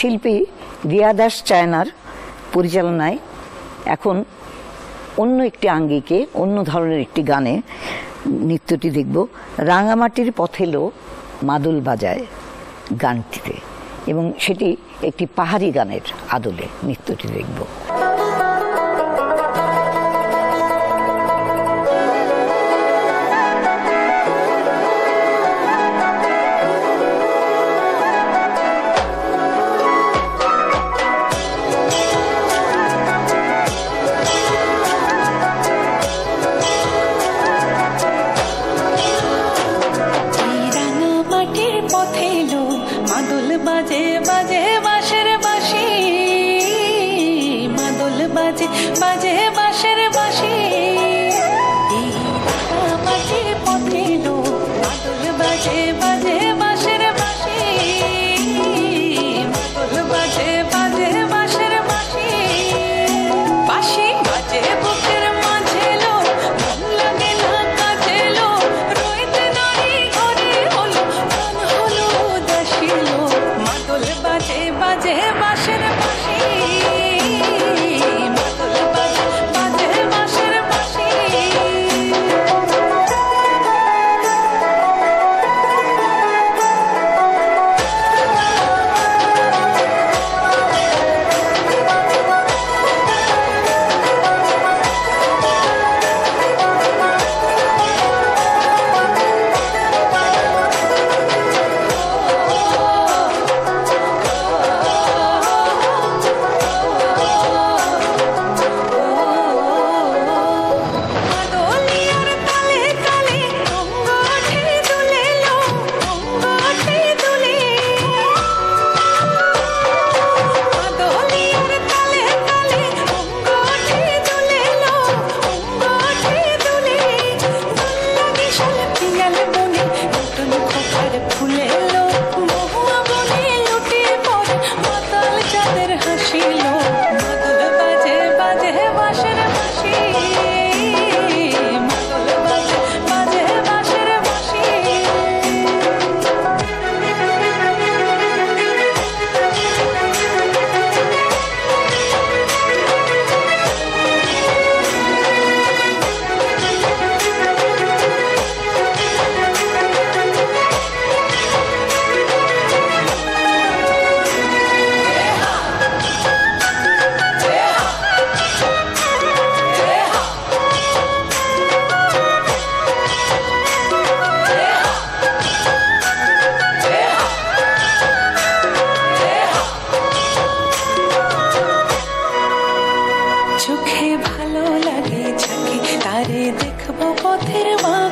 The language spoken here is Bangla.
শিল্পী রিয়া দাস চায়নার পরিচালনায় এখন অন্য একটি আঙ্গিকে, অন্য ধরনের একটি গানে নৃত্যটি দেখব। রাঙামাটির পথেলো মাদুল বাজায় গানটিতে এবং সেটি একটি পাহাড়ি গানের আদলে নৃত্যটি দেখব। এলো মাদল বাজে বাজে বাঁশের বাঁশি। মাদল বাজে বাজে বাঁশের বাঁশি। মাটির পথে এলো মাদল বাজে বাজে পথের মা